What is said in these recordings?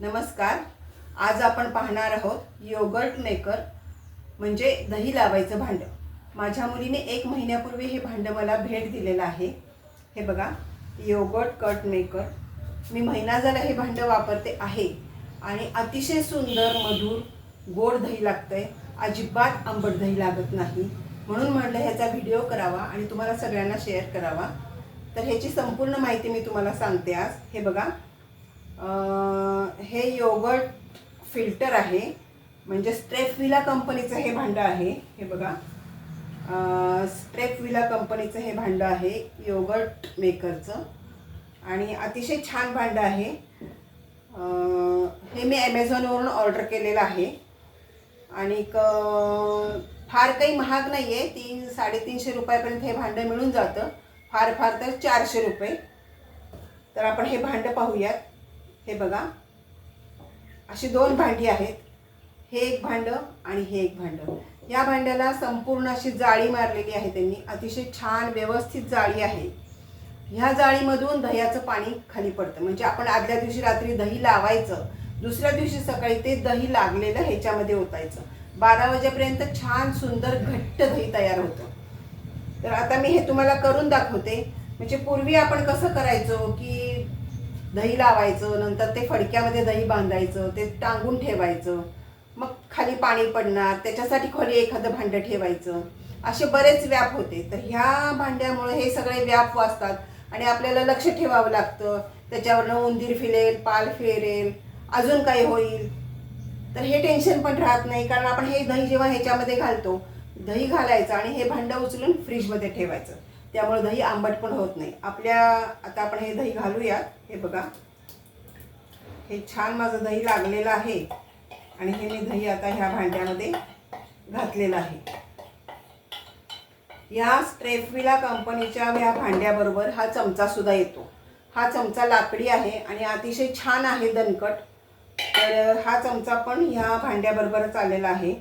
नमस्कार. आज आपण पाहणार आहोत योगर्ट मेकर म्हणजे दही लावायचं भांडं. माझ्या मुलीने एक महिन्यापूर्वी हे भांडं मला भेट दिलेलं आहे. हे बघा योगर्ट कट मेकर. मी महिना झाला हे भांडं वापरते आहे. आणि अतिशय सुंदर मधुर गोड दही लागतं आहे अजिबात आंबट दही लागत नाही. म्हणून म्हटलं ह्याचा व्हिडिओ करावा आणि तुम्हाला सगळ्यांना शेअर करावा. तर ह्याची संपूर्ण माहिती मी तुम्हाला सांगते आज. हे बघा हे योगर्ट फिल्टर आहे. म्हणजे स्ट्रेफविला कंपनीचं हे भांडं आहे. हे बघा. अं, स्ट्रेफविला कंपनीचं हे भांडं आहे योगर्ट मेकरचं. आणि अतिशय छान भांडं आहे. हे मी ॲमेझॉनवरून ऑर्डर केलेलं आहे. आणि क- फार काही महाग नाही आहे तीन साडेतीनशे रुपयापर्यंत हे भांडं मिळून जातं. फार फार तर चारशे रुपये. तर आपण हे भांडं पाहूयात. हे बघा. अशी दोन भांडी आहेत. हे एक भांडं आणि हे एक भांडं. या भांड्याला संपूर्ण अशी जाळी मारलेली आहे त्यांनी. अतिशय छान व्यवस्थित जाळी आहे. ह्या जाळीमधून दह्याचं पाणी खाली पडतं. म्हणजे आपण आदल्या दिवशी रात्री दही लावायचं दुसऱ्या दिवशी सकाळी ते दही लागलेलं ह्याच्यामध्ये ओतायचं. बारा वाजेपर्यंत छान सुंदर घट्ट दही तयार होतं. तर आता मी हे तुम्हाला करून दाखवते. म्हणजे पूर्वी आपण कसं करायचो की दही लावायचं नंतर ते फडक्यामध्ये दही बांधायचं ते टांगून ठेवायचं. मग खाली पाणी पडणार त्याच्यासाठी खाली एखादं भांडं ठेवायचं. असे बरेच व्याप होते. तर ह्या भांड्यामुळे हे सगळे व्याप वाचतात आणि आपल्याला लक्ष ठेवावं लागतं. त्याच्यावरनं उंदीर फिरेल पाल फिरेल अजून काही होईल. तर हे टेन्शन पण राहत नाही कारण आपण हे दही जेव्हा ह्याच्यामध्ये घालतो दही घालायचं आणि हे भांडं उचलून फ्रीजमध्ये ठेवायचं. त्यामुळे दही आंबट पण होत नाही. आपल्या आता आपण हे दही घालूयात. हे बघा. हे छान माझं दही लागलेलं आहे. आणि हे मी दही आता ह्या भांड्यामध्ये घातलेलं आहे. या स्ट्रेफविला कंपनीच्या ह्या भांड्याबरोबर हा चमचासुद्धा येतो. हा चमचा लाकडी आहे आणि अतिशय छान आहे दणकट. तर हा चमचा पण ह्या भांड्याबरोबरच आलेला आहे.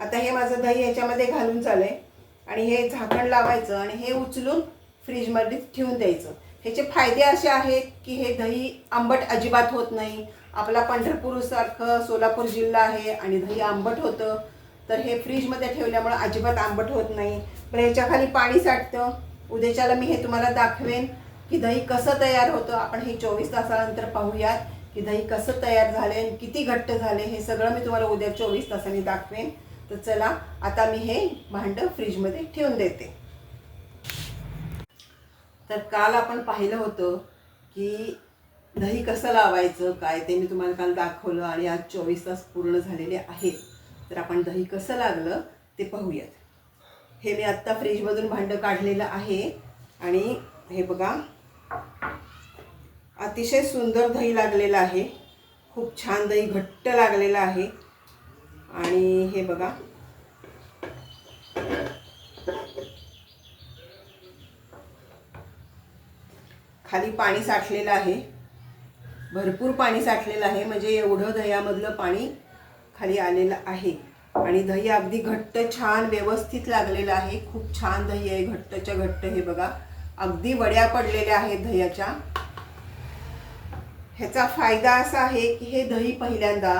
आता हे माझं दही ह्याच्यामध्ये घालून चालेल आणि हे झाकण लावायचं आणि हे उचलून फ्रीजमध्ये ठेवून द्यायचं. ह्याचे फायदे असे आहेत की हे दही आंबट अजिबात होत नाही. आपला पंढरपूरसारखं सोलापूर जिल्हा आहे आणि दही आंबट होतं तर हे फ्रीजमध्ये ठेवल्यामुळे अजिबात आंबट होत नाही. पण ह्याच्या खाली पाणी साठतं. उद्याच्याला मी हे तुम्हाला दाखवेन की दही कसं तयार होतं. आपण हे चोवीस तासानंतर पाहूयात की दही कसं तयार झाले आणि किती घट्ट झाले हे सगळं मी तुम्हाला उद्या चोवीस तासांनी दाखवेन. तर चला आता मी हे भांडं फ्रीजमध्ये ठेवून देते. तर काल आपण पाहिलं होतं की दही कसं लावायचं काय ते मी तुम्हाला काल दाखवलं आणि आज चोवीस तास पूर्ण झालेले आहेत. तर आपण दही कसं लागलं ते पाहूयात. हे मी आत्ता फ्रीजमधून भांडं काढलेलं आहे आणि हे बघा अतिशय सुंदर दही लागलेलं आहे. खूप छान दही घट्ट लागलेलं आहे. आणि हे बघा. खाली पाणी साठलेलं आहे. भरपूर पाणी साठलेलं आहे. म्हणजे एवढं दह्यामधलं पाणी खाली आलेलं आहे. आणि दही अगदी घट्ट छान व्यवस्थित लागलेलं आहे. खूप छान दही आहे. घट्टच्या घट्ट हे बघा. अगदी वड्या पडलेल्या आहेत दह्याच्या. ह्याचा फायदा असा आहे की हे दही पहिल्यांदा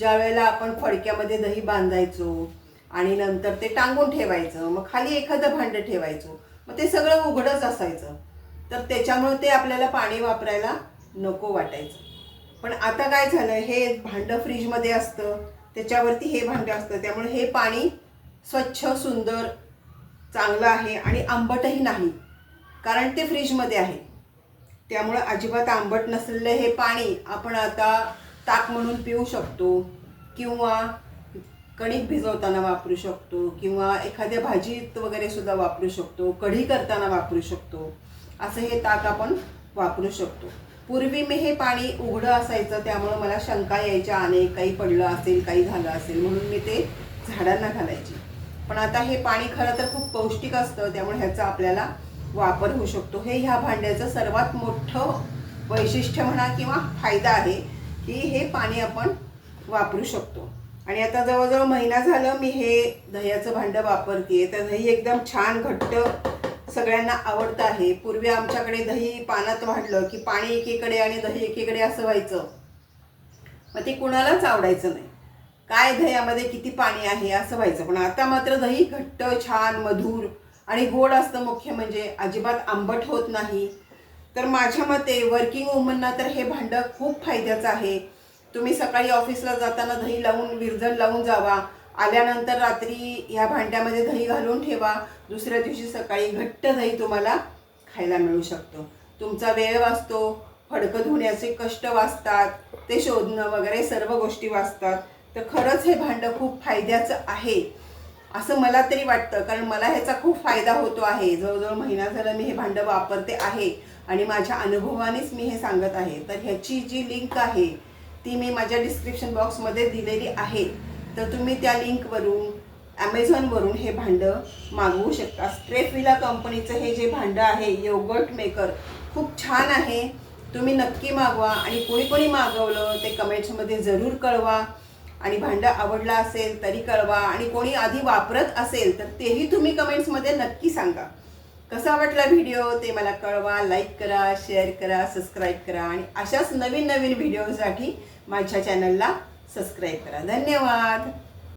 ज्या वेळेला आपण फडक्यामध्ये दही बांधायचो आणि नंतर ते टांगून ठेवायचं मग खाली एखादं भांडं ठेवायचो मग ते सगळं उघडच असायचं. तर त्याच्यामुळे ते आपल्याला पाणी वापरायला नको वाटायचं. पण आता काय झालं हे भांडं फ्रीजमध्ये असतं त्याच्यावरती हे भांडं असतं त्यामुळे हे पाणी स्वच्छ सुंदर चांगलं आहे आणि आंबटही नाही कारण ते फ्रीजमध्ये आहे. त्यामुळं अजिबात आंबट नसलेलं हे पाणी आपण आता ताक म्हणून पिऊ शकतो किंवा कणिक भिजवताना वापरू शकतो किंवा एखाद्या भाजीत वगैरे सुद्धा वापरू शकतो कढी करताना वापरू शकतो. असं हे ताक आपण वापरू शकतो. पूर्वी मी हे पाणी उघडं असायचं त्यामुळं मला शंका यायच्या अनेक काही पडलं असेल काही झालं असेल म्हणून मी ते झाडांना घालायची. पण आता हे पाणी खरं तर खूप पौष्टिक असतं त्यामुळे ह्याचा आपल्याला वापर होऊ शकतो. हे ह्या भांड्याचं सर्वात मोठं वैशिष्ट्य म्हणा किंवा फायदा आहे. की हे पाणी आपण वापरू शकतो. आणि आता जवळजवळ महिना झालं मी हे दह्याचं भांडं वापरते तर दही एकदम छान घट्ट सगळ्यांना आवडतं आहे. पूर्वी आमच्याकडे दही पानात वाढलं की पाणी एकीकडे आणि दही एकीकडे असं व्हायचं. मग ते कुणालाच आवडायचं नाही. काय दह्यामध्ये किती पाणी आहे असं व्हायचं. पण आता मात्र दही घट्ट छान मधुर आणि गोड असतं मुख्य म्हणजे अजिबात आंबट होत नाही. तर माझ्या मते वर्किंग वुमनना तर हे भांडं खूप फायद्याचं आहे. तुम्ही सकाळी ऑफिसला जाताना दही लावून विरजण लावून जावा. आल्यानंतर रात्री ह्या भांड्यामध्ये दही घालून ठेवा. दुसऱ्या दिवशी सकाळी घट्ट दही तुम्हाला खायला मिळू शकतो. तुमचा वेळ वाचतो फडकं धुण्याचे कष्ट वाचतात ते शोधणं वगैरे सर्व गोष्टी वाचतात. तर खरंच हे भांडं खूप फायद्याचं आहे. असं मला तरी वाटतं कारण मला ह्याचा खूप फायदा होतो आहे. जवळजवळ महिना झाला मी हे भांडं वापरते आहे. आणि माझ्या अनुभवानेच मी हे सांगत आहे. तर ह्याची जी लिंक आहे ती मी माझ्या डिस्क्रिप्शन बॉक्समध्ये दिलेली आहे. तर तुम्ही त्या लिंकवरून ॲमेझॉनवरून हे भांडं मागवू शकता. स्ट्रेफिला कंपनीचं हे जे भांडं आहे योगर्ट मेकर खूप छान आहे. तुम्ही नक्की मागवा आणि कोणी कोणी मागवलं ते कमेंट्समध्ये जरूर कळवा. आणि भांडं आवडलं असेल तरी कळवा. आणि कोणी आधी वापरत असेल तर तेही तुम्ही कमेंट्समध्ये नक्की सांगा. कसा वाटला व्हिडिओ ते मला कळवा लाईक करा शेअर करा सबस्क्राईब करा आणि अशाच नवीन नवीन व्हिडिओसाठी माझ्या चॅनलला सबस्क्राईब करा. धन्यवाद!